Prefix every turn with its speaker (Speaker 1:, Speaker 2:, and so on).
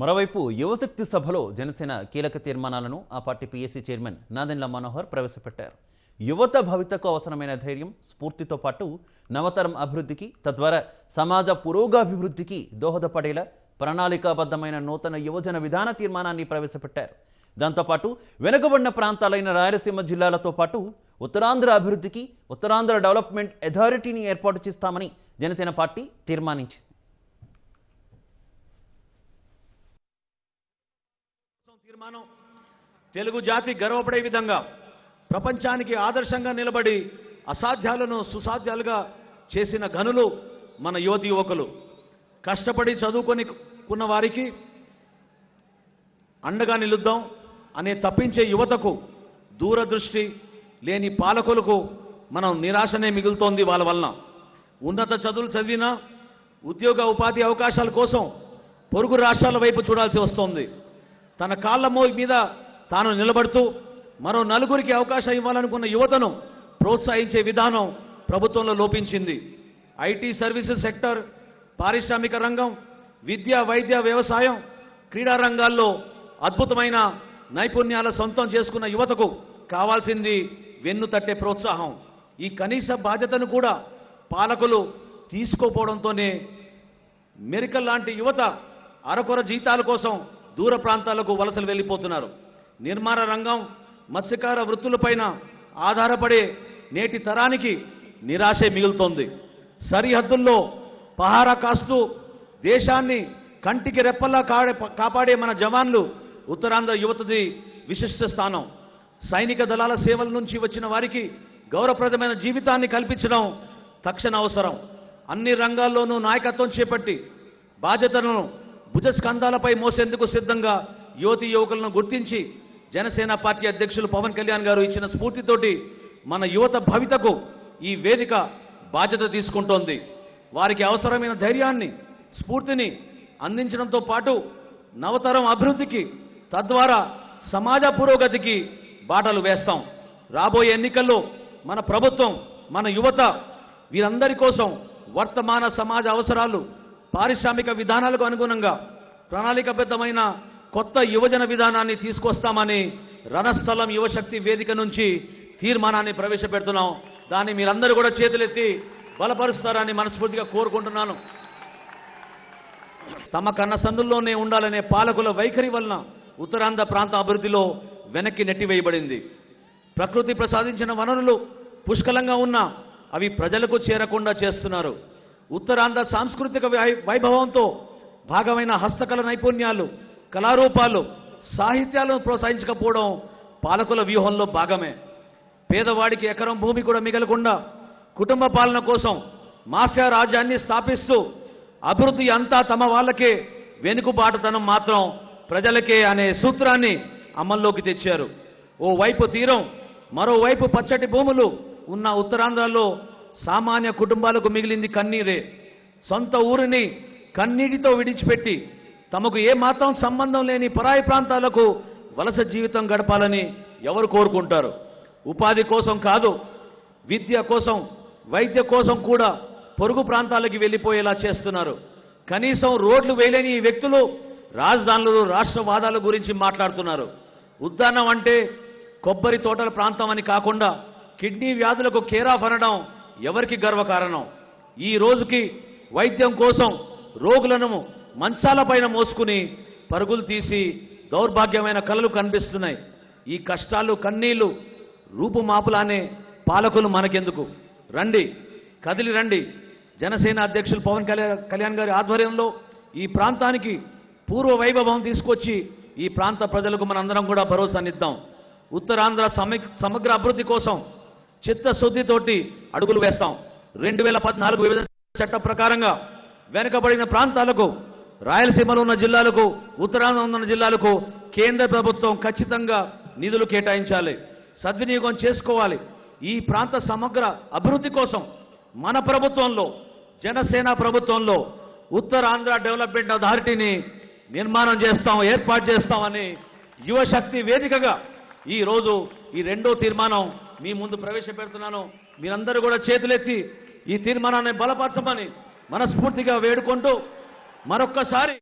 Speaker 1: మరోవైపు యువశక్తి సభలో జనసేన కీలక తీర్మానాలను ఆ party PSC chairman Nadendla Manohar ప్రవేశపెట్టారు. యువత భవితకు అవసరమైన ధైర్యం స్ఫూర్తితో పాటు నవతరం అభివృద్ధికి తద్వారా సమాజ పురోగాభివృద్ధికి దోహదపడేలా ప్రణాళికాబద్ధమైన నూతన యువజన విధాన తీర్మానాన్ని ప్రవేశపెట్టారు. దాంతోపాటు వెనుకబడిన ప్రాంతాలైన రాయలసీమ జిల్లాలతో పాటు ఉత్తరాంధ్ర అభివృద్ధికి ఉత్తరాంధ్ర డెవలప్మెంట్ అథారిటీని ఏర్పాటు చేస్తామని జనసేన పార్టీ తీర్మానించింది.
Speaker 2: తీర్మానం తెలుగు జాతి గర్వపడే విధంగా ప్రపంచానికి ఆదర్శంగా నిలబడి అసాధ్యాలను సుసాధ్యాలుగా చేసిన గనులు మన యువతి యువకులు. కష్టపడి చదువుకొని కున్న వారికి అండగా నిలుద్దాం అనే తప్పించే యువతకు దూరదృష్టి లేని పాలకులకు మనం నిరాశనే మిగులుతోంది వాళ్ళ వలన. ఉన్నత చదువులు చదివినా ఉద్యోగ ఉపాధి అవకాశాల కోసం పొరుగు రాష్ట్రాల వైపు చూడాల్సి వస్తోంది. తన కాళ్ళ మో మీద తాను నిలబడుతూ మరో నలుగురికి అవకాశం ఇవ్వాలనుకున్న యువతను ప్రోత్సహించే విధానం ప్రభుత్వంలో లోపించింది. ఐటీ సర్వీసెస్ సెక్టర్ పారిశ్రామిక రంగం విద్య వైద్య వ్యవసాయం క్రీడా రంగాల్లో అద్భుతమైన నైపుణ్యాల సొంతం చేసుకున్న యువతకు కావాల్సింది వెన్ను తట్టే ప్రోత్సాహం. ఈ కనీస బాధ్యతను కూడా పాలకులు తీసుకోపోవడంతోనే మెరికల్ లాంటి యువత అరకొర జీతాల కోసం దూర ప్రాంతాలకు వలసలు వెళ్ళిపోతున్నారు. నిర్మాణ రంగం మత్స్యకార వృత్తులపైన ఆధారపడే నేటి తరానికి నిరాశే మిగులుతోంది. సరిహద్దుల్లో పహారా కాస్తూ దేశాన్ని కంటికి రెప్పల్లా కాడే కాపాడే మన జవాన్లు ఉత్తరాంధ్ర యువతది విశిష్ట స్థానం. సైనిక దళాల సేవల నుంచి వచ్చిన వారికి గౌరవప్రదమైన జీవితాన్ని కల్పించడం తక్షణ అవసరం. అన్ని రంగాల్లోనూ నాయకత్వం చేపట్టి బాధ్యతలను భుజస్కంధాలపై మోసేందుకు సిద్ధంగా యువతి యువకులను గుర్తించి జనసేన పార్టీ అధ్యక్షులు పవన్ కళ్యాణ్ గారు ఇచ్చిన స్ఫూర్తితోటి మన యువత భవితకు ఈ వేదిక బాధ్యత తీసుకుంటోంది. వారికి అవసరమైన ధైర్యాన్ని స్ఫూర్తిని అందించడంతో పాటు నవతరం అభివృద్ధికి తద్వారా సమాజ పురోగతికి బాటలు వేస్తాం. రాబోయే ఎన్నికల్లో మన ప్రభుత్వం మన యువత వీరందరి కోసం వర్తమాన సమాజ అవసరాలు పారిశ్రామిక విధానాలకు అనుగుణంగా ప్రణాళికబద్ధమైన కొత్త యువజన విధానాన్ని తీసుకొస్తామని రణస్థలం యువశక్తి వేదిక నుంచి తీర్మానాన్ని ప్రవేశపెడుతున్నాం. దాన్ని మీరందరూ కూడా చేతులెత్తి బలపరుస్తారని మనస్ఫూర్తిగా కోరుకుంటున్నాను. తమ కన్న సందుల్లోనే ఉండాలనే పాలకుల వైఖరి వలన ఉత్తరాంధ్ర ప్రాంత అభివృద్ధిలో వెనక్కి నెట్టివేయబడింది. ప్రకృతి ప్రసాదించిన వనరులు పుష్కలంగా ఉన్నా అవి ప్రజలకు చేరకుండా చేస్తున్నారు. ఉత్తరాంధ్ర సాంస్కృతిక వై- వైభవంతో భాగమైన హస్తకళ నైపుణ్యాలు కళారూపాలు సాహిత్యాలను ప్రోత్సహించకపోవడం పాలకుల వ్యూహంలో భాగమే. పేదవాడికి ఎకరం భూమి కూడా మిగలకుండా కుటుంబ పాలన కోసం మాఫియా రాజ్యాన్ని స్థాపిస్తూ అభివృద్ధి అంతా తమ వాళ్ళకే వెనుకబాటుతనం మాత్రం ప్రజలకే అనే సూత్రాన్ని అమల్లోకి తెచ్చారు. ఓ వైపు తీరం మరోవైపు పచ్చటి భూములు ఉన్న ఉత్తరాంధ్రలో సామాన్య కుటుంబాలకు మిగిలింది కన్నీరే. సొంత ఊరిని కన్నీటితో విడిచిపెట్టి తమకు ఏమాత్రం సంబంధం లేని పరాయి ప్రాంతాలకు వలస జీవితం గడపాలని ఎవరు కోరుకుంటారు? ఉపాధి కోసం కాదు విద్య కోసం వైద్య కోసం కూడా పొరుగు ప్రాంతాలకి వెళ్ళిపోయేలా చేస్తున్నారు. కనీసం రోడ్లు వేయలేని ఈ వ్యక్తులు రాజధానులు రాష్ట్రవాదాల గురించి మాట్లాడుతున్నారు. ఉద్దానం అంటే కొబ్బరి తోటల ప్రాంతం అని కాకుండా కిడ్నీ వ్యాధులకు కేరాఫ్ అనడం ఎవరికి గర్వకారణం? ఈ రోజుకి వైద్యం కోసం రోగులను మంచాలపైన మోసుకుని పరుగులు తీసి దౌర్భాగ్యమైన కళలు కనిపిస్తున్నాయి. ఈ కష్టాలు కన్నీళ్ళు రూపుమాపులానే పాలకులు మనకెందుకు? రండి కదిలి రండి. జనసేన అధ్యక్షులు పవన్ కళ్యాణ్ కళ్యాణ్ గారి ఆధ్వర్యంలో ఈ ప్రాంతానికి పూర్వ వైభవం తీసుకొచ్చి ఈ ప్రాంత ప్రజలకు మనందరం కూడా భరోసానిద్దాం. ఉత్తరాంధ్ర సమ- సమగ్ర అభివృద్ధి కోసం చిత్తశుద్ధితోటి అడుగులు వేస్తాం. రెండు వేల పద్నాలుగు వివిధ చట్టం ప్రకారంగా వెనుకబడిన ప్రాంతాలకు రాయలసీమలో ఉన్న జిల్లాలకు ఉత్తరాంధ్ర ఉన్న జిల్లాలకు కేంద్ర ప్రభుత్వం ఖచ్చితంగా నిధులు కేటాయించాలి. సద్వినియోగం చేసుకోవాలి. ఈ ప్రాంత సమగ్ర అభివృద్ధి కోసం మన ప్రభుత్వంలో జనసేన ప్రభుత్వంలో ఉత్తరాంధ్ర డెవలప్మెంట్ అథారిటీని నిర్మాణం చేస్తాం ఏర్పాటు చేస్తామని యువశక్తి వేదికగా ఈరోజు ఈ రెండో తీర్మానం మీ ముందు ప్రవేశపెడుతున్నాను. మీరందరూ కూడా చేతులెత్తి ఈ తీర్మానాన్ని బలపరచమని మనస్ఫూర్తిగా వేడుకుంటూ మరొక్కసారి